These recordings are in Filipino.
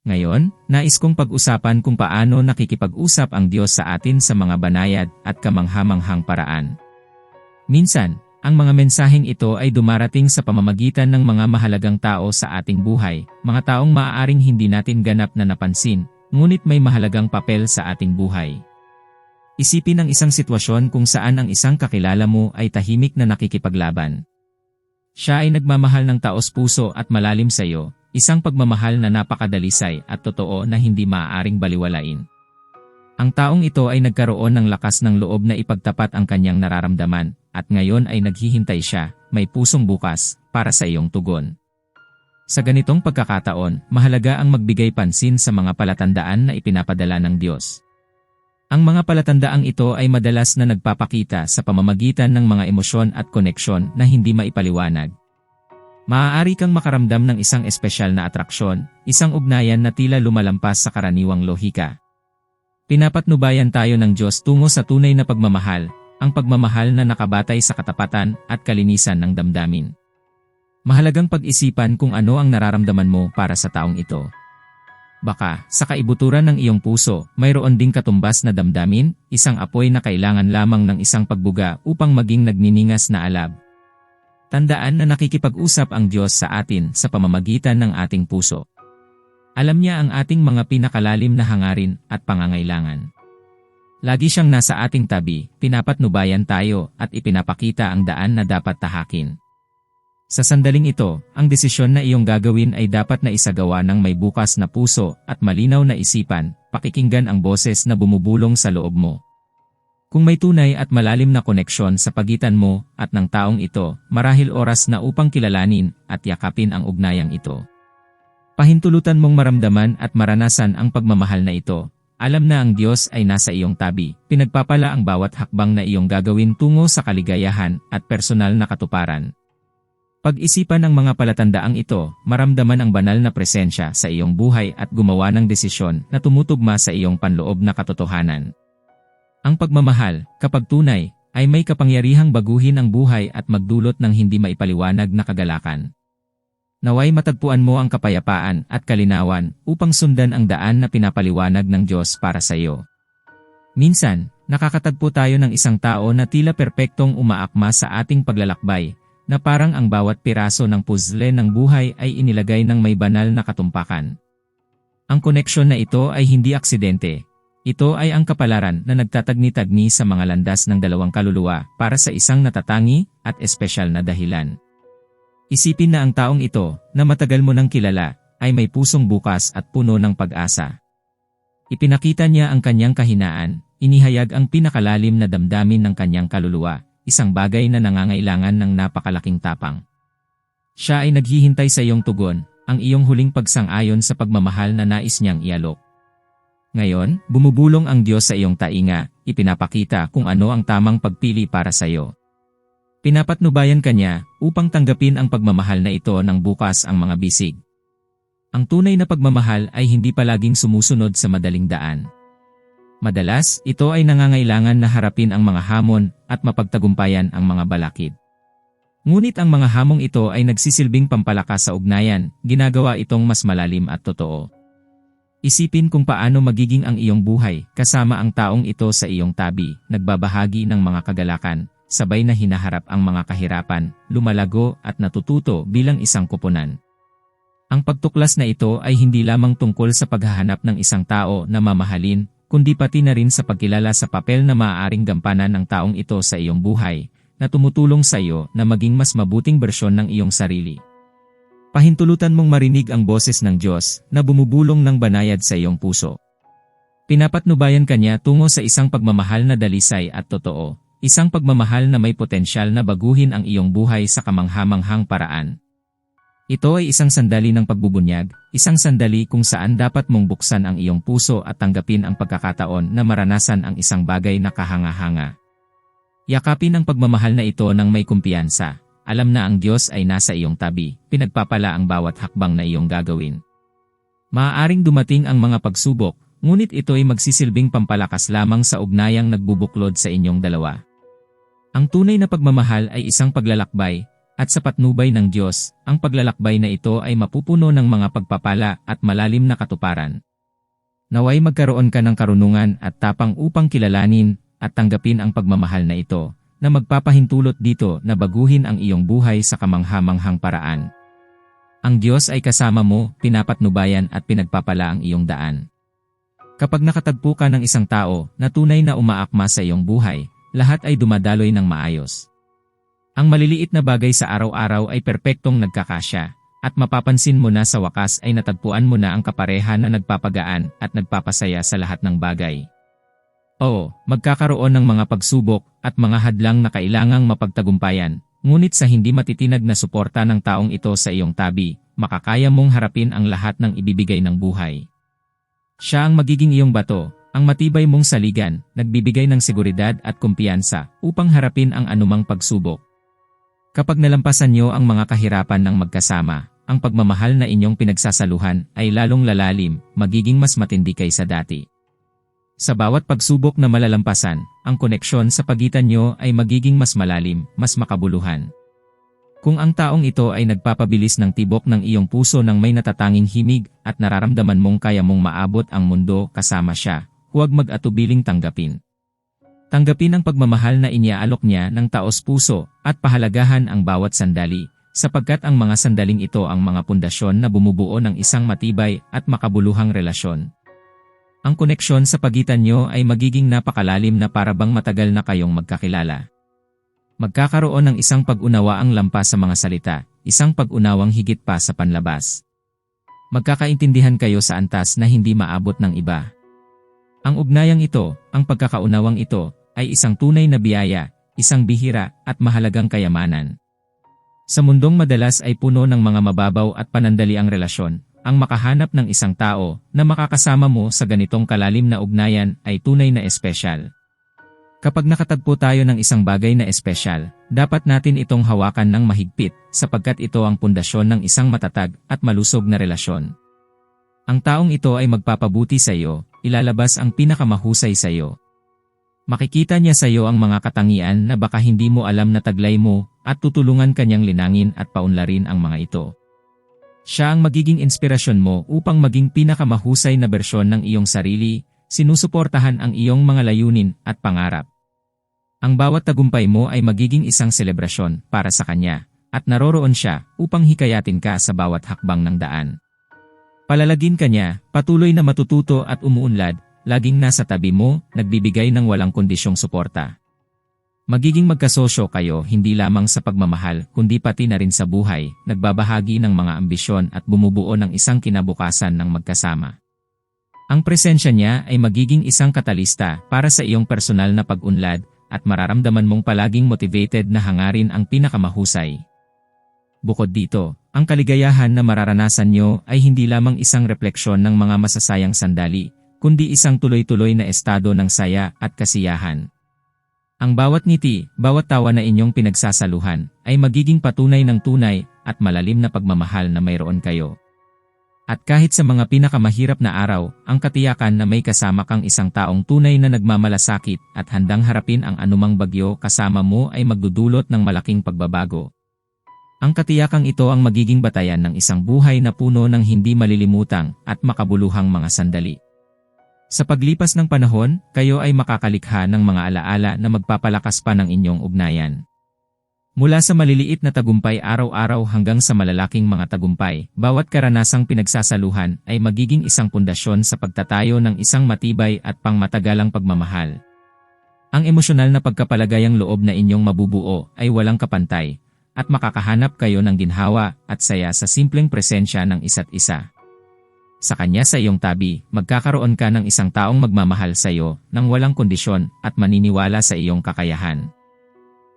Ngayon, nais kong pag-usapan kung paano nakikipag-usap ang Diyos sa atin sa mga banayad at kamanghamanghang paraan. Minsan, ang mga mensaheng ito ay dumarating sa pamamagitan ng mga mahalagang tao sa ating buhay, mga taong maaaring hindi natin ganap na napansin, ngunit may mahalagang papel sa ating buhay. Isipin ang isang sitwasyon kung saan ang isang kakilala mo ay tahimik na nakikipaglaban. Siya ay nagmamahal ng taos puso at malalim sa iyo, isang pagmamahal na napakadalisay at totoo na hindi maaaring baliwalain. Ang taong ito ay nagkaroon ng lakas ng loob na ipagtapat ang kanyang nararamdaman, at ngayon ay naghihintay siya, may pusong bukas, para sa iyong tugon. Sa ganitong pagkakataon, mahalaga ang magbigay pansin sa mga palatandaan na ipinapadala ng Diyos. Ang mga palatandaang ito ay madalas na nagpapakita sa pamamagitan ng mga emosyon at koneksyon na hindi maipaliwanag. Maaari kang makaramdam ng isang espesyal na atraksyon, isang ugnayan na tila lumalampas sa karaniwang lohika. Pinapatnubayan tayo ng Diyos tungo sa tunay na pagmamahal, ang pagmamahal na nakabatay sa katapatan at kalinisan ng damdamin. Mahalagang pag-isipan kung ano ang nararamdaman mo para sa taong ito. Baka, sa kaibuturan ng iyong puso, mayroon ding katumbas na damdamin, isang apoy na kailangan lamang ng isang pagbuga upang maging nagniningas na alab. Tandaan na nakikipag-usap ang Diyos sa atin sa pamamagitan ng ating puso. Alam niya ang ating mga pinakalalim na hangarin at pangangailangan. Lagi siyang nasa ating tabi, pinapatnubayan tayo at ipinapakita ang daan na dapat tahakin. Sa sandaling ito, ang desisyon na iyong gagawin ay dapat na isagawa ng may bukas na puso at malinaw na isipan, pakikinggan ang boses na bumubulong sa loob mo. Kung may tunay at malalim na koneksyon sa pagitan mo at ng taong ito, marahil oras na upang kilalanin at yakapin ang ugnayang ito. Pahintulutan mong maramdaman at maranasan ang pagmamahal na ito. Alam na ang Diyos ay nasa iyong tabi, pinagpapala ang bawat hakbang na iyong gagawin tungo sa kaligayahan at personal na katuparan. Pag-isipan ang mga palatandaang ito, maramdaman ang banal na presensya sa iyong buhay at gumawa ng desisyon na tumutugma sa iyong panloob na katotohanan. Ang pagmamahal, kapag tunay, ay may kapangyarihang baguhin ang buhay at magdulot ng hindi maipaliwanag na kagalakan. Naway matagpuan mo ang kapayapaan at kalinawan upang sundan ang daan na pinapaliwanag ng Diyos para sa iyo. Minsan, nakakatagpo tayo ng isang tao na tila perpektong umaakma sa ating paglalakbay, na parang ang bawat piraso ng puzzle ng buhay ay inilagay ng may banal na katumpakan. Ang koneksyon na ito ay hindi aksidente. Ito ay ang kapalaran na nagtatagni-tagni sa mga landas ng dalawang kaluluwa para sa isang natatangi at espesyal na dahilan. Isipin na ang taong ito, na matagal mo nang kilala, ay may pusong bukas at puno ng pag-asa. Ipinakita niya ang kanyang kahinaan, inihayag ang pinakalalim na damdamin ng kanyang kaluluwa, isang bagay na nangangailangan ng napakalaking tapang. Siya ay naghihintay sa iyong tugon, ang iyong huling pagsang-ayon sa pagmamahal na nais niyang ialok. Ngayon, bumubulong ang Diyos sa iyong tainga, ipinapakita kung ano ang tamang pagpili para sa iyo. Pinapatnubayan ka niya upang tanggapin ang pagmamahal na ito ng bukas ang mga bisig. Ang tunay na pagmamahal ay hindi palaging sumusunod sa madaling daan. Madalas, ito ay nangangailangan na harapin ang mga hamon at mapagtagumpayan ang mga balakid. Ngunit ang mga hamong ito ay nagsisilbing pampalakas sa ugnayan, ginagawa itong mas malalim at totoo. Isipin kung paano magiging ang iyong buhay kasama ang taong ito sa iyong tabi, nagbabahagi ng mga kagalakan, sabay na hinaharap ang mga kahirapan, lumalago at natututo bilang isang kupunan. Ang pagtuklas na ito ay hindi lamang tungkol sa paghahanap ng isang tao na mamahalin, kundi pati na rin sa pagkilala sa papel na maaaring gampanan ng taong ito sa iyong buhay, na tumutulong sa iyo na maging mas mabuting bersyon ng iyong sarili. Pahintulutan mong marinig ang boses ng Diyos na bumubulong ng banayad sa iyong puso. Pinapatnubayan ka niya tungo sa isang pagmamahal na dalisay at totoo, isang pagmamahal na may potensyal na baguhin ang iyong buhay sa kamanghamanghang paraan. Ito ay isang sandali ng pagbubunyag, isang sandali kung saan dapat mong buksan ang iyong puso at tanggapin ang pagkakataon na maranasan ang isang bagay na kahanga-hanga. Yakapin ang pagmamahal na ito ng may kumpiyansa. Alam na ang Diyos ay nasa iyong tabi, pinagpapala ang bawat hakbang na iyong gagawin. Maaaring dumating ang mga pagsubok, ngunit ito ay magsisilbing pampalakas lamang sa ugnayang nagbubuklod sa inyong dalawa. Ang tunay na pagmamahal ay isang paglalakbay, At sa patnubay ng Diyos, ang paglalakbay na ito ay mapupuno ng mga pagpapala at malalim na katuparan. Naway magkaroon ka ng karunungan at tapang upang kilalanin at tanggapin ang pagmamahal na ito, na magpapahintulot dito na baguhin ang iyong buhay sa kamanghamanghang paraan. Ang Diyos ay kasama mo, pinapatnubayan at pinagpapala ang iyong daan. Kapag nakatagpo ka ng isang tao na tunay na umaakma sa iyong buhay, lahat ay dumadaloy ng maayos. Ang maliliit na bagay sa araw-araw ay perpektong nagkakasya, at mapapansin mo na sa wakas ay natagpuan mo na ang kapareha na nagpapagaan at nagpapasaya sa lahat ng bagay. Oo, magkakaroon ng mga pagsubok at mga hadlang na kailangang mapagtagumpayan, ngunit sa hindi matitinag na suporta ng taong ito sa iyong tabi, makakaya mong harapin ang lahat ng ibibigay ng buhay. Siya ang magiging iyong bato, ang matibay mong saligan, nagbibigay ng seguridad at kumpiyansa upang harapin ang anumang pagsubok. Kapag nalampasan niyo ang mga kahirapan ng magkasama, ang pagmamahal na inyong pinagsasaluhan ay lalong lalalim, magiging mas matindi kaysa dati. Sa bawat pagsubok na malalampasan, ang koneksyon sa pagitan niyo ay magiging mas malalim, mas makabuluhan. Kung ang taong ito ay nagpapabilis ng tibok ng iyong puso ng may natatanging himig at nararamdaman mong kaya mong maabot ang mundo kasama siya, huwag mag-atubiling tanggapin. Tanggapin ang pagmamahal na iniaalok niya ng taos puso at pahalagahan ang bawat sandali, sapagkat ang mga sandaling ito ang mga pundasyon na bumubuo ng isang matibay at makabuluhang relasyon. Ang koneksyon sa pagitan nyo ay magiging napakalalim na parabang matagal na kayong magkakilala. Magkakaroon ng isang pag-unawaang lampas sa mga salita, isang pag-unawang higit pa sa panlabas. Magkakaintindihan kayo sa antas na hindi maabot ng iba. Ang ugnayang ito, ang pagkakaunawang ito, ay isang tunay na biyaya, isang bihira at mahalagang kayamanan. Sa mundong madalas ay puno ng mga mababaw at panandali ang relasyon, ang makahanap ng isang tao na makakasama mo sa ganitong kalalim na ugnayan ay tunay na espesyal. Kapag nakatagpo tayo ng isang bagay na espesyal, dapat natin itong hawakan ng mahigpit sapagkat ito ang pundasyon ng isang matatag at malusog na relasyon. Ang taong ito ay magpapabuti sa iyo, ilalabas ang pinakamahusay sa iyo, Makikita niya sa iyo ang mga katangian na baka hindi mo alam na taglay mo at tutulungan kanyang linangin at paunlarin ang mga ito. Siya ang magiging inspirasyon mo upang maging pinakamahusay na bersyon ng iyong sarili, sinusuportahan ang iyong mga layunin at pangarap. Ang bawat tagumpay mo ay magiging isang selebrasyon para sa kanya, at naroroon siya upang hikayatin ka sa bawat hakbang ng daan. Palalagin ka niya, patuloy na matututo at umuunlad, laging nasa tabi mo, nagbibigay ng walang kondisyong suporta. Magiging magkasosyo kayo hindi lamang sa pagmamahal kundi pati na rin sa buhay, nagbabahagi ng mga ambisyon at bumubuo ng isang kinabukasan ng magkasama. Ang presensya niya ay magiging isang katalista para sa iyong personal na pag-unlad at mararamdaman mong palaging motivated na hangarin ang pinakamahusay. Bukod dito, ang kaligayahan na mararanasan nyo ay hindi lamang isang refleksyon ng mga masasayang sandali, kundi isang tuloy-tuloy na estado ng saya at kasiyahan. Ang bawat ngiti, bawat tawa na inyong pinagsasaluhan, ay magiging patunay ng tunay at malalim na pagmamahal na mayroon kayo. At kahit sa mga pinakamahirap na araw, ang katiyakan na may kasama kang isang taong tunay na nagmamalasakit at handang harapin ang anumang bagyo kasama mo ay magdudulot ng malaking pagbabago. Ang katiyakang ito ang magiging batayan ng isang buhay na puno ng hindi malilimutang at makabuluhang mga sandali. Sa paglipas ng panahon, kayo ay makakalikha ng mga alaala na magpapalakas pa ng inyong ugnayan. Mula sa maliliit na tagumpay araw-araw hanggang sa malalaking mga tagumpay, bawat karanasang pinagsasaluhan ay magiging isang pundasyon sa pagtatayo ng isang matibay at pangmatagalang pagmamahal. Ang emosyonal na pagkapalagayang loob na inyong mabubuo ay walang kapantay, at makakahanap kayo ng ginhawa at saya sa simpleng presensya ng isa't isa. Sa kanya sa iyong tabi, magkakaroon ka ng isang taong magmamahal sa iyo nang walang kondisyon at maniniwala sa iyong kakayahan.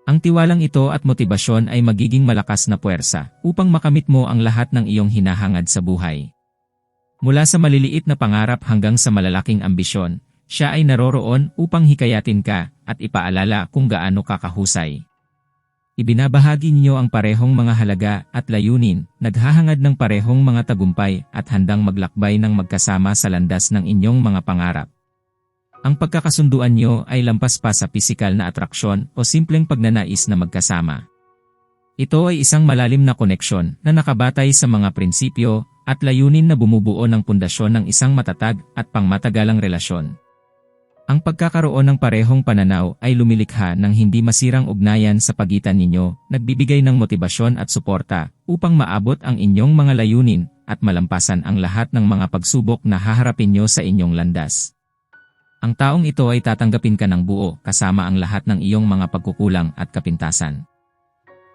Ang tiwalang ito at motibasyon ay magiging malakas na puwersa upang makamit mo ang lahat ng iyong hinahangad sa buhay. Mula sa maliliit na pangarap hanggang sa malalaking ambisyon, siya ay naroroon upang hikayatin ka at ipaalala kung gaano kakahusay. Ibinabahagi niyo ang parehong mga halaga at layunin, naghahangad ng parehong mga tagumpay at handang maglakbay ng magkasama sa landas ng inyong mga pangarap. Ang pagkakasunduan niyo ay lampas pa sa pisikal na atraksyon o simpleng pagnanais na magkasama. Ito ay isang malalim na koneksyon na nakabatay sa mga prinsipyo at layunin na bumubuo ng pundasyon ng isang matatag at pangmatagalang relasyon. Ang pagkakaroon ng parehong pananaw ay lumilikha ng hindi masirang ugnayan sa pagitan ninyo, nagbibigay ng motibasyon at suporta upang maabot ang inyong mga layunin at malampasan ang lahat ng mga pagsubok na haharapin nyo sa inyong landas. Ang taong ito ay tatanggapin ka ng buo kasama ang lahat ng iyong mga pagkukulang at kapintasan.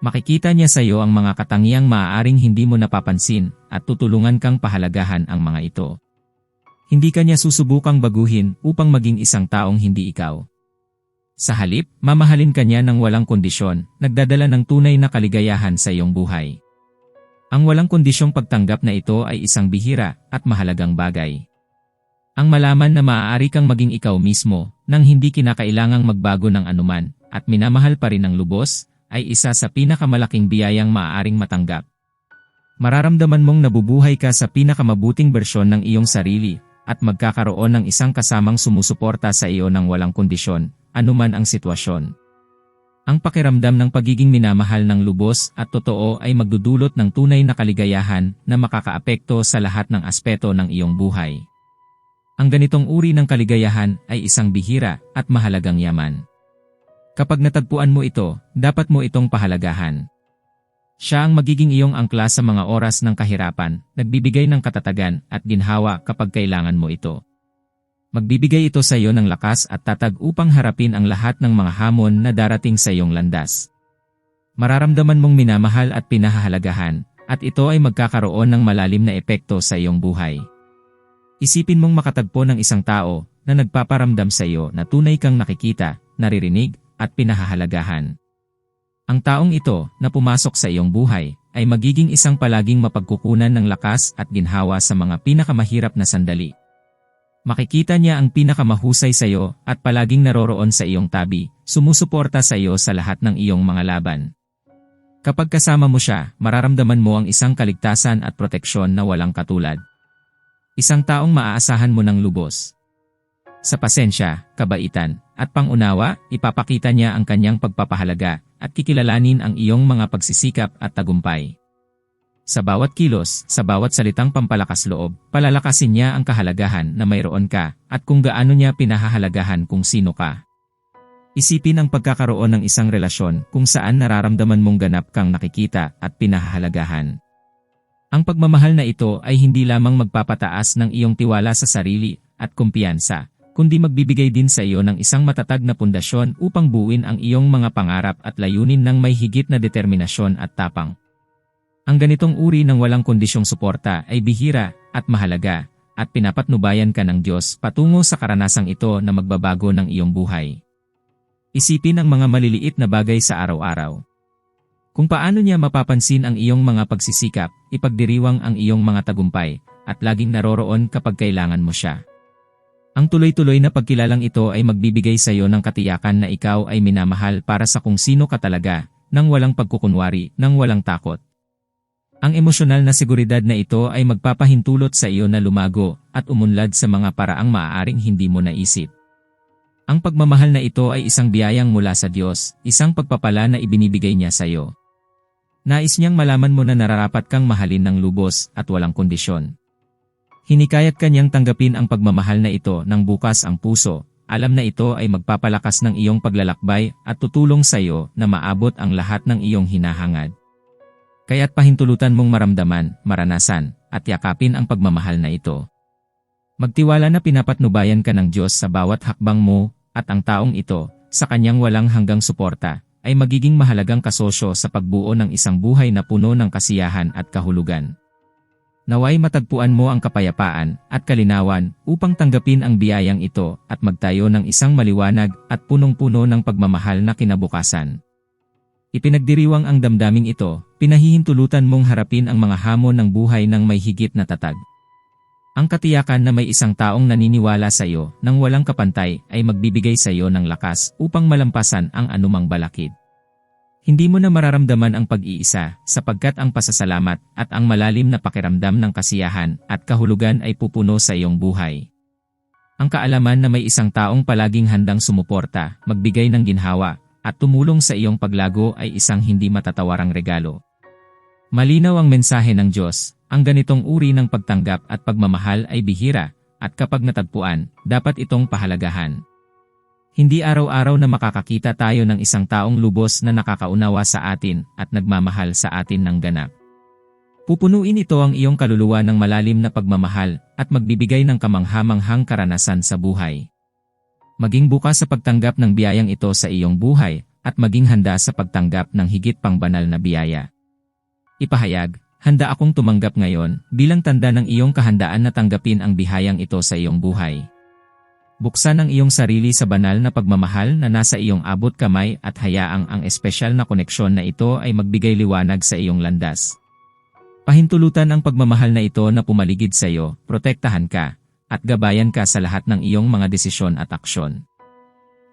Makikita niya sa iyo ang mga katangiang maaaring hindi mo napapansin at tutulungan kang pahalagahan ang mga ito. Hindi ka niya susubukang baguhin upang maging isang taong hindi ikaw. Sa halip, mamahalin ka niya ng walang kondisyon, nagdadala ng tunay na kaligayahan sa iyong buhay. Ang walang kondisyong pagtanggap na ito ay isang bihira at mahalagang bagay. Ang malaman na maaari kang maging ikaw mismo nang hindi kinakailangang magbago ng anuman at minamahal pa rin ng lubos ay isa sa pinakamalaking biyayang maaaring matanggap. Mararamdaman mong nabubuhay ka sa pinakamabuting bersyon ng iyong sarili at magkakaroon ng isang kasamang sumusuporta sa iyo ng walang kondisyon, anuman ang sitwasyon. Ang pakiramdam ng pagiging minamahal ng lubos at totoo ay magdudulot ng tunay na kaligayahan na makakaapekto sa lahat ng aspeto ng iyong buhay. Ang ganitong uri ng kaligayahan ay isang bihira at mahalagang yaman. Kapag natagpuan mo ito, dapat mo itong pahalagahan. Siya ang magiging iyong angkla sa mga oras ng kahirapan, nagbibigay ng katatagan at ginhawa kapag kailangan mo ito. Magbibigay ito sa iyo ng lakas at tatag upang harapin ang lahat ng mga hamon na darating sa iyong landas. Mararamdaman mong minamahal at pinahahalagahan, at ito ay magkakaroon ng malalim na epekto sa iyong buhay. Isipin mong makatagpo ng isang tao na nagpaparamdam sa iyo na tunay kang nakikita, naririnig, at pinahahalagahan. Ang taong ito na pumasok sa iyong buhay ay magiging isang palaging mapagkukunan ng lakas at ginhawa sa mga pinakamahirap na sandali. Makikita niya ang pinakamahusay sa iyo at palaging naroroon sa iyong tabi, sumusuporta sa iyo sa lahat ng iyong mga laban. Kapag kasama mo siya, mararamdaman mo ang isang kaligtasan at proteksyon na walang katulad. Isang taong maaasahan mo ng lubos. Sa pasensya, kabaitan, at pangunawa, ipapakita niya ang kanyang pagpapahalaga at kikilalanin ang iyong mga pagsisikap at tagumpay. Sa bawat kilos, sa bawat salitang pampalakas loob, palalakasin niya ang kahalagahan na mayroon ka at kung gaano niya pinahahalagahan kung sino ka. Isipin ang pagkakaroon ng isang relasyon kung saan nararamdaman mong ganap kang nakikita at pinahahalagahan. Ang pagmamahal na ito ay hindi lamang magpapataas ng iyong tiwala sa sarili at kumpiyansa, kundi magbibigay din sa iyo ng isang matatag na pundasyon upang buuin ang iyong mga pangarap at layunin ng may higit na determinasyon at tapang. Ang ganitong uri ng walang kondisyong suporta ay bihira at mahalaga, at pinapatnubayan ka ng Diyos patungo sa karanasang ito na magbabago ng iyong buhay. Isipin ang mga maliliit na bagay sa araw-araw. Kung paano niya mapapansin ang iyong mga pagsisikap, ipagdiriwang ang iyong mga tagumpay, at laging naroroon kapag kailangan mo siya. Ang tuloy-tuloy na pagkilalang ito ay magbibigay sa iyo ng katiyakan na ikaw ay minamahal para sa kung sino ka talaga, nang walang pagkukunwari, nang walang takot. Ang emosyonal na seguridad na ito ay magpapahintulot sa iyo na lumago at umunlad sa mga paraang maaaring hindi mo naisip. Ang pagmamahal na ito ay isang biyayang mula sa Diyos, isang pagpapala na ibinibigay niya sa iyo. Nais niyang malaman mo na nararapat kang mahalin ng lubos at walang kondisyon. Hinikayat kanyang tanggapin ang pagmamahal na ito ng bukas ang puso, alam na ito ay magpapalakas ng iyong paglalakbay at tutulong sa iyo na maabot ang lahat ng iyong hinahangad. Kaya't pahintulutan mong maramdaman, maranasan, at yakapin ang pagmamahal na ito. Magtiwala na pinapatnubayan ka ng Diyos sa bawat hakbang mo, at ang taong ito, sa kanyang walang hanggang suporta, ay magiging mahalagang kasosyo sa pagbuo ng isang buhay na puno ng kasiyahan at kahulugan. Naway matagpuan mo ang kapayapaan at kalinawan upang tanggapin ang biyayang ito at magtayo ng isang maliwanag at punong-puno ng pagmamahal na kinabukasan. Ipinagdiriwang ang damdaming ito, pinahihintulutan mong harapin ang mga hamon ng buhay ng may higit na tatag. Ang katiyakan na may isang taong naniniwala sa iyo nang walang kapantay ay magbibigay sa iyo ng lakas upang malampasan ang anumang balakid. Hindi mo na mararamdaman ang pag-iisa sapagkat ang pasasalamat at ang malalim na pakiramdam ng kasiyahan at kahulugan ay pupuno sa iyong buhay. Ang kaalaman na may isang taong palaging handang sumuporta, magbigay ng ginhawa, at tumulong sa iyong paglago ay isang hindi matatawarang regalo. Malinaw ang mensahe ng Diyos, ang ganitong uri ng pagtanggap at pagmamahal ay bihira, at kapag natagpuan, dapat itong pahalagahan. Hindi araw-araw na makakakita tayo ng isang taong lubos na nakakaunawa sa atin at nagmamahal sa atin ng ganap. Pupunuin ito ang iyong kaluluwa ng malalim na pagmamahal at magbibigay ng kamanghamanghang karanasan sa buhay. Maging bukas sa pagtanggap ng biyayang ito sa iyong buhay at maging handa sa pagtanggap ng higit pang banal na biyaya. Ipahayag, handa akong tumanggap ngayon bilang tanda ng iyong kahandaan na tanggapin ang bihayang ito sa iyong buhay. Buksan ang iyong sarili sa banal na pagmamahal na nasa iyong abot kamay at hayaang ang espesyal na koneksyon na ito ay magbigay liwanag sa iyong landas. Pahintulutan ang pagmamahal na ito na pumaligid sa iyo, protektahan ka, at gabayan ka sa lahat ng iyong mga desisyon at aksyon.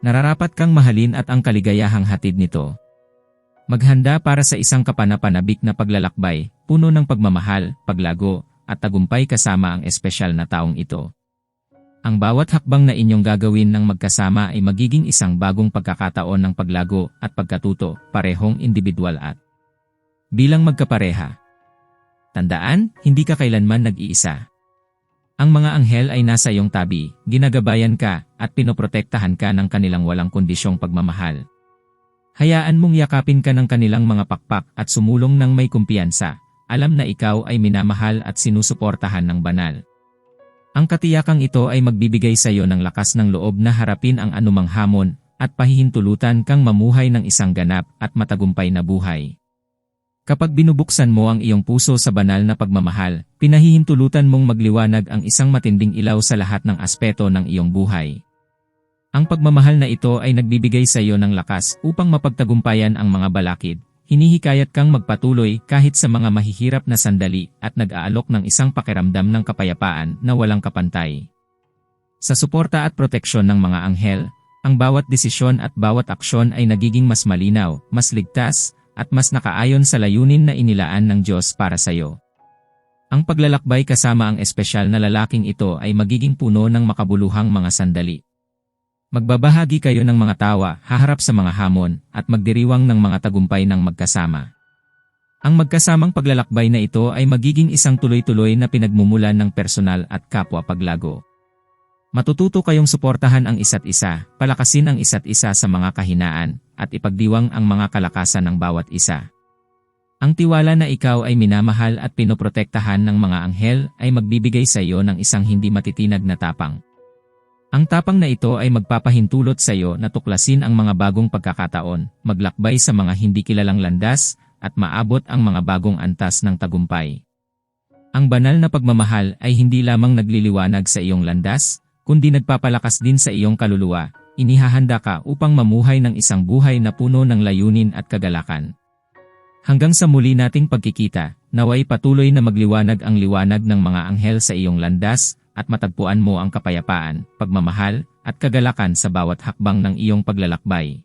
Nararapat kang mahalin at ang kaligayahang hatid nito. Maghanda para sa isang kapanapanabik na paglalakbay, puno ng pagmamahal, paglago, at tagumpay kasama ang espesyal na taong ito. Ang bawat hakbang na inyong gagawin ng magkasama ay magiging isang bagong pagkakataon ng paglago at pagkatuto, parehong individual at bilang magkapareha. Tandaan, hindi ka kailanman nag-iisa. Ang mga anghel ay nasa iyong tabi, ginagabayan ka, at pinoprotektahan ka ng kanilang walang kondisyong pagmamahal. Hayaan mong yakapin ka ng kanilang mga pakpak at sumulong ng may kumpiyansa, alam na ikaw ay minamahal at sinusuportahan ng banal. Ang katiyakang ito ay magbibigay sa iyo ng lakas ng loob na harapin ang anumang hamon at pahihintulutan kang mamuhay ng isang ganap at matagumpay na buhay. Kapag binubuksan mo ang iyong puso sa banal na pagmamahal, pinahihintulutan mong magliwanag ang isang matinding ilaw sa lahat ng aspeto ng iyong buhay. Ang pagmamahal na ito ay nagbibigay sa iyo ng lakas upang mapagtagumpayan ang mga balakid, Hinihikayat kang magpatuloy kahit sa mga mahihirap na sandali at nag-aalok ng isang pakiramdam ng kapayapaan na walang kapantay. Sa suporta at proteksyon ng mga anghel, ang bawat desisyon at bawat aksyon ay nagiging mas malinaw, mas ligtas, at mas nakaayon sa layunin na inilaan ng Diyos para sa iyo. Ang paglalakbay kasama ang espesyal na lalaking ito ay magiging puno ng makabuluhang mga sandali. Magbabahagi kayo ng mga tawa, haharap sa mga hamon, at magdiriwang ng mga tagumpay ng magkasama. Ang magkasamang paglalakbay na ito ay magiging isang tuloy-tuloy na pinagmumulan ng personal at kapwa paglago. Matututo kayong suportahan ang isa't isa, palakasin ang isa't isa sa mga kahinaan, at ipagdiwang ang mga kalakasan ng bawat isa. Ang tiwala na ikaw ay minamahal at pinoprotektahan ng mga anghel ay magbibigay sa iyo ng isang hindi matitinag na tapang. Ang tapang na ito ay magpapahintulot sa iyo na tuklasin ang mga bagong pagkakataon, maglakbay sa mga hindi kilalang landas, at maabot ang mga bagong antas ng tagumpay. Ang banal na pagmamahal ay hindi lamang nagliliwanag sa iyong landas, kundi nagpapalakas din sa iyong kaluluwa, inihahanda ka upang mamuhay ng isang buhay na puno ng layunin at kagalakan. Hanggang sa muli nating pagkikita, naway patuloy na magliwanag ang liwanag ng mga anghel sa iyong landas, at matagpuan mo ang kapayapaan, pagmamahal, at kagalakan sa bawat hakbang ng iyong paglalakbay.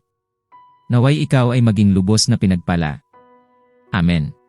Naway ikaw ay maging lubos na pinagpala. Amen.